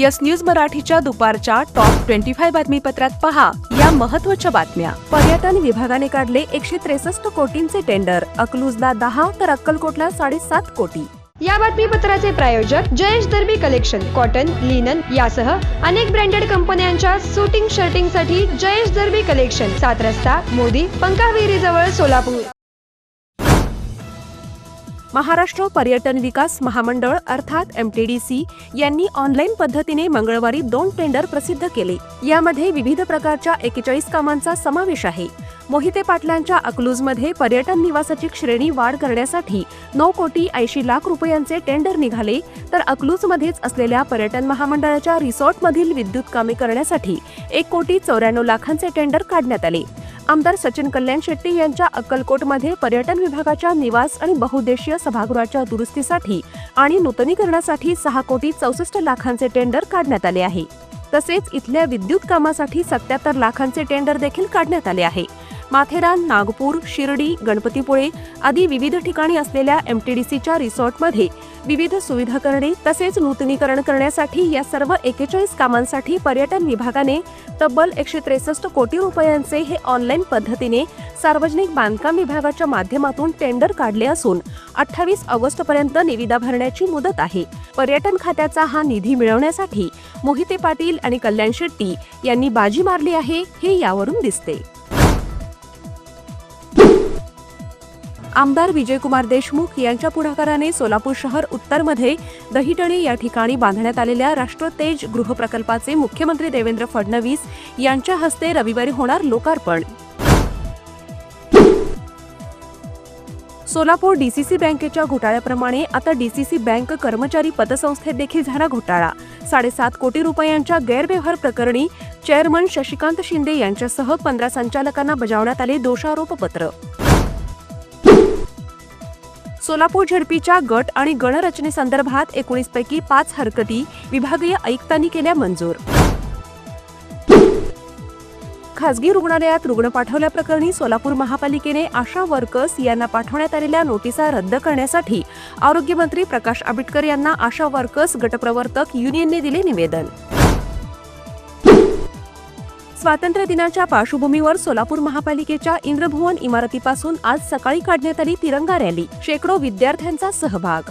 Yes news मराठीच्या दुपारच्या top twenty five बातमीपत्रात पहा. या महत्त्वाच्या बातम्या. पर्यटन विभागाने काढले एकशे त्रेसष्ट कोटींचे टेंडर. अकलूजला दहा तर अक्कलकोटला साडेसात कोटी. या बातमीपत्राचे प्रायोजक Jayesh Derby collection cotton linen यासह अनेक ब्रँडेड कंपन्यांच्या सुटिंग शर्टिंगसाठी जयेश दर्बी कलेक्शन सात रस्ता मोदी पंकाविहिरी जवळ सोलापूर. महाराष्ट्र पर्यटन विकास महामंडळ अर्थात एमटीडीसी यांनी ऑनलाईन पद्धतीने मंगळवारी दोन टेंडर प्रसिद्ध केले. यामध्ये विविध प्रकारच्या एकेचाळीस कामांचा समावेश आहे. मोहिते पाटलांच्या अकलूजमध्ये पर्यटन निवासाची श्रेणी वाढ करण्यासाठी नऊ कोटी ऐंशी लाख रुपयांचे टेंडर निघाले तर अकलूजमध्येच असलेल्या पर्यटन महामंडळाच्या रिसॉर्टमधील विद्युत कामे करण्यासाठी एक कोटी चौऱ्याण्णव लाखांचे टेंडर काढण्यात आले. आमदार सचिन कल्याण शेट्टी यांच्या अक्कलकोटमध्ये पर्यटन विभागाच्या निवास आणि बहुउद्देशीय सभागृहाच्या दुरुस्तीसाठी आणि नूतनीकरणासाठी सहा कोटी चौसष्ट लाखांचे टेंडर काढण्यात आले आहे. तसेच इथल्या विद्युत कामासाठी सत्याहत्तर लाखांचे टेंडर देखील काढण्यात आले आहे. माथेरान नागपूर शिर्डी गणपतीपुळे आदी विविध ठिकाणी असलेल्या एमटीडीसीच्या रिसॉर्टमध्ये विविध सुविधा करणे तसेच नूतनीकरण करण्यासाठी या सर्व एकेचाळीस कामांसाठी पर्यटन विभागाने तब्बल एकशे त्रेसष्ट कोटी रुपयांचे हे ऑनलाईन पद्धतीने सार्वजनिक बांधकाम विभागाच्या माध्यमातून टेंडर काढले असून अठ्ठावीस ऑगस्टपर्यंत निविदा भरण्याची मुदत आहे. पर्यटन खात्याचा हा निधी मिळवण्यासाठी मोहिते पाटील आणि कल्याण शेट्टी यांनी बाजी मारली आहे हे यावरून दिसते. आमदार विजयकुमार देशमुख यांच्या पुढाकाराने सोलापूर शहर उत्तरमध्ये दहिटणे या ठिकाणी बांधण्यात आलेल्या राष्ट्रतेज गृहप्रकल्पाचे मुख्यमंत्री देवेंद्र फडणवीस यांच्या हस्ते रविवारी होणार लोकार्पण. सोलापूर डीसीसी बँकेच्या घोटाळ्याप्रमाणे आता डीसीसी बँक कर्मचारी पतसंस्थेत देखील झाला घोटाळा. साडेसात कोटी रुपयांच्या गैरव्यवहार प्रकरणी चेअरमन शशिकांत शिंदे यांच्यासह पंधरा संचालकांना बजावण्यात आले दोषारोपपत्र. सोलापूर झडपीच्या गट आणि गणरचनेसंदर्भात एकोणीस पैकी पाच हरकती विभागीय आयुक्तांनी केल्या मंजूर. खासगी रुग्णालयात रुग्ण पाठवल्याप्रकरणी सोलापूर महापालिकेने आशा वर्कर्स यांना पाठवण्यात आलेल्या नोटिसा रद्द करण्यासाठी आरोग्यमंत्री प्रकाश आंबेडकर यांना आशा वर्कर्स गटप्रवर्तक युनियनने दिले निवेदन. स्वातंत्र्य दिनाच्या पार्श्वभूमीवर सोलापूर महापालिकेच्या इंद्रभुवन इमारतीपासून आज सकाळी काढण्यात आली तिरंगा रॅली. शेकडो विद्यार्थ्यांचा सहभाग.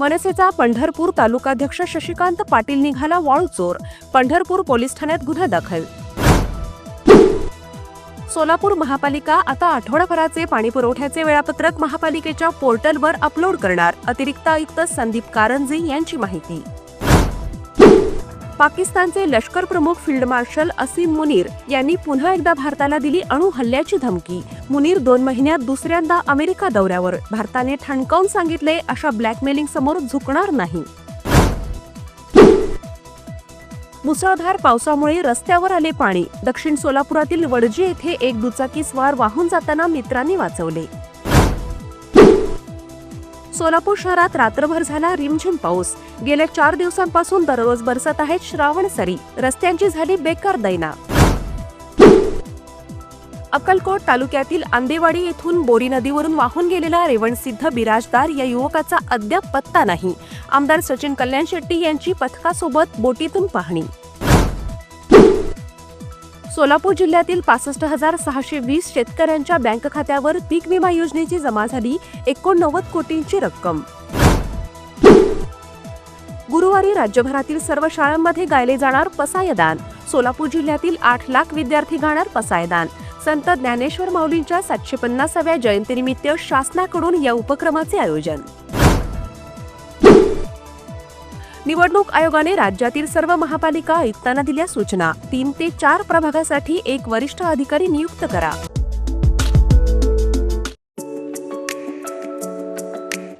मनसेचा पंढरपूर तालुकाध्यक्ष शशिकांत पाटील निघाला वाळूचोर. पंढरपूर पोलीस ठाण्यात गुन्हा दाखल. सोलापूर महापालिका आता आठवडाभराचे पाणी पुरवठ्याचे वेळापत्रक महापालिकेच्या पोर्टलवर अपलोड करणार. अतिरिक्त आयुक्त संदीप कारंजे यांची माहिती. पाकिस्तानचे लष्कर प्रमुख फील्ड मार्शल असीम मुनीर यांनी पुन्हा एकदा भारताला दिली अणु हल्ल्याची धमकी. मुनीर दोन महिन्यात दुसऱ्यांदा अमेरिका दौऱ्यावर. भारताने ठणकावून सांगितले अशा ब्लॅकमेलिंग समोर झुकणार नाही. मुसळधार पावसामुळे रस्त्यावर आले पाणी. दक्षिण सोलापुरातील वडजे येथे एक दुचाकी स्वार वाहून जाताना मित्रांनी वाचवले. सोलापूर शहरात रात्रभर झाला रिमझिम पाऊस. गेल्या चार दिवसांपासून दररोज बरसत आहेत श्रावण सरी. रस्त्यांची झाली बेकार दैना. अक्कलकोट तालुक्यातील आंदेवाडी येथून बोरी नदीवरून वाहून गेलेला रेवणसिद्ध बिराजदार या युवकाचा अद्याप पत्ता नाही. आमदार सचिन कल्याण शेट्टी यांची पथकासोबत बोटीतून पाहणी. सोलापूर जिल्ह्यातील पासष्ट हजार सहाशे वीस शेतकऱ्यांच्या बँक खात्यावर पीक विमा योजनेची जमा झाली एकोणनव्वद कोटींची रक्कम. गुरुवारी राज्यभरातील सर्व शाळांमध्ये गायले जाणार पसायदान. सोलापूर जिल्ह्यातील आठ लाख विद्यार्थी गाणार पसायदान. संत ज्ञानेश्वर माऊलींच्या सातशे पन्नासाव्या जयंतीनिमित्त शासनाकडून या उपक्रमाचे आयोजन. निवडणूक आयोगाने राज्यातील सर्व महापालिका आयुक्तांना दिल्या सूचना. तीन ते चार प्रभागासाठी एक वरिष्ठ अधिकारी नियुक्त करा.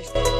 विवाह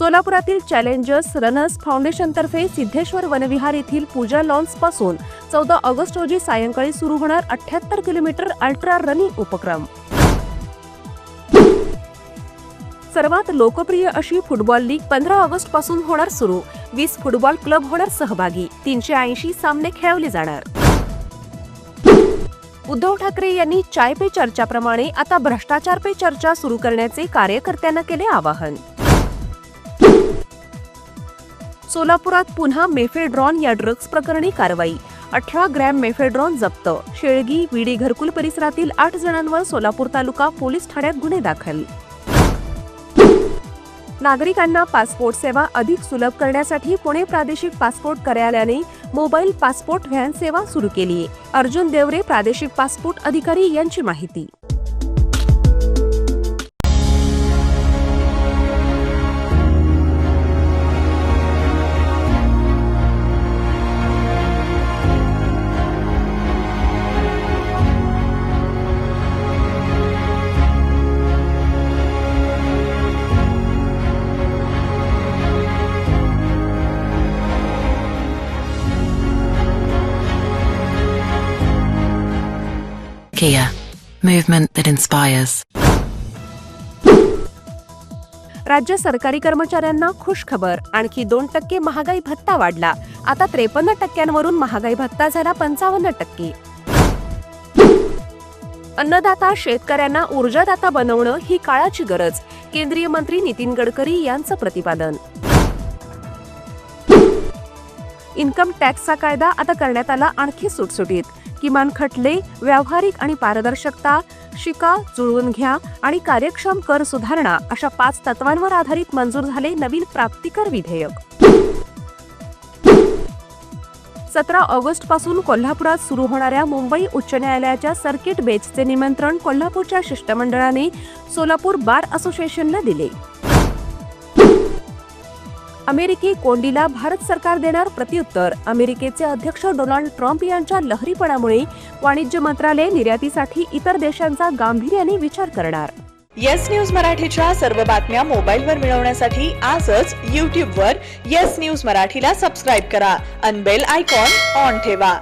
सोलापुरातील चॅलेंजर्स रनर्स फाउंडेशनतर्फे सिद्धेश्वर वनविहार येथील पूजा लॉन्सपासून चौदा ऑगस्ट रोजी सायंकाळी सुरू होणार अठ्याहत्तर किलोमीटर अल्ट्रा रनिंग उपक्रम. सर्वात लोकप्रिय अशी फुटबॉल लीग पंधरा ऑगस्टपासून होणार सुरू. वीस फुटबॉल क्लब होणार सहभागी. तीनशे ऐंशी सामने खेळवले जाणार. उद्धव ठाकरे यांनी चाय पे चर्चाप्रमाणे आता भ्रष्टाचार पे चर्चा सुरू करण्याचे कार्यकर्त्यांना केले आवाहन. सोलापुरात पुन्हा मेफेड्रॉन या ड्रग्ज प्रकरणी कारवाई. अठरा ग्रॅम मेफेड्रॉन जप्त. शेळगी विडी घरकुल परिसरातील आठ जणांवर सोलापूर तालुका पोलीस ठाण्यात गुन्हे दाखल. नागरिकांना पासपोर्ट सेवा अधिक सुलभ करण्यासाठी पुणे प्रादेशिक पासपोर्ट कार्यालयाने मोबाईल पासपोर्ट व्हॅन सेवा सुरू केली आहे अर्जुन देवरे प्रादेशिक पासपोर्ट अधिकारी यांची माहिती. Kia, movement that inspires. राज्य सरकारी कर्मचाऱ्यांना खुश खबर आणखी दोन टक्के महागाई भत्ता वाढला. आता त्रेपन्न टक्क्यांवरून महागाई भत्ता झाला पंचावन्न टक्के. अन्नदाता शेतकऱ्यांना ऊर्जादाता बनवणं ही काळाची गरज केंद्रीय मंत्री नितीन गडकरी यांचं प्रतिपादन. इन्कम टॅक्सचा कायदा आता करण्यात आला आणखी सुटसुटीत. किमान खटले व्यावहारिक आणि पारदर्शकता शिका जुळवून घ्या आणि कार्यक्षम कर सुधारणा अशा पाच तत्वांवर आधारित मंजूर झाले नवीन प्राप्तिकर विधेयक. सतरा ऑगस्टपासून कोल्हापुरात सुरू होणाऱ्या मुंबई उच्च न्यायालयाच्या सर्किट बेंचचे निमंत्रण कोल्हापूरच्या शिष्टमंडळाने सोलापूर बार असोसिएशनला दिले. अमेरिकी कोंडीला भारत सरकार देणार प्रत्युत्तर. अमेरिकेचे अध्यक्ष डोनाल्ड ट्रम्प यांच्या लहरीपणामुळे वाणिज्य मंत्रालय निर्यातीसाठी इतर देशांचा गांभीर्याने विचार करणार. येस न्यूज मराठीच्या सर्व बातम्या मोबाईलवर मिळवण्यासाठी आजच यूट्यूबवर येस न्यूज मराठीला सबस्क्राईब करा. अनबेल आयकॉन ऑन ठेवा.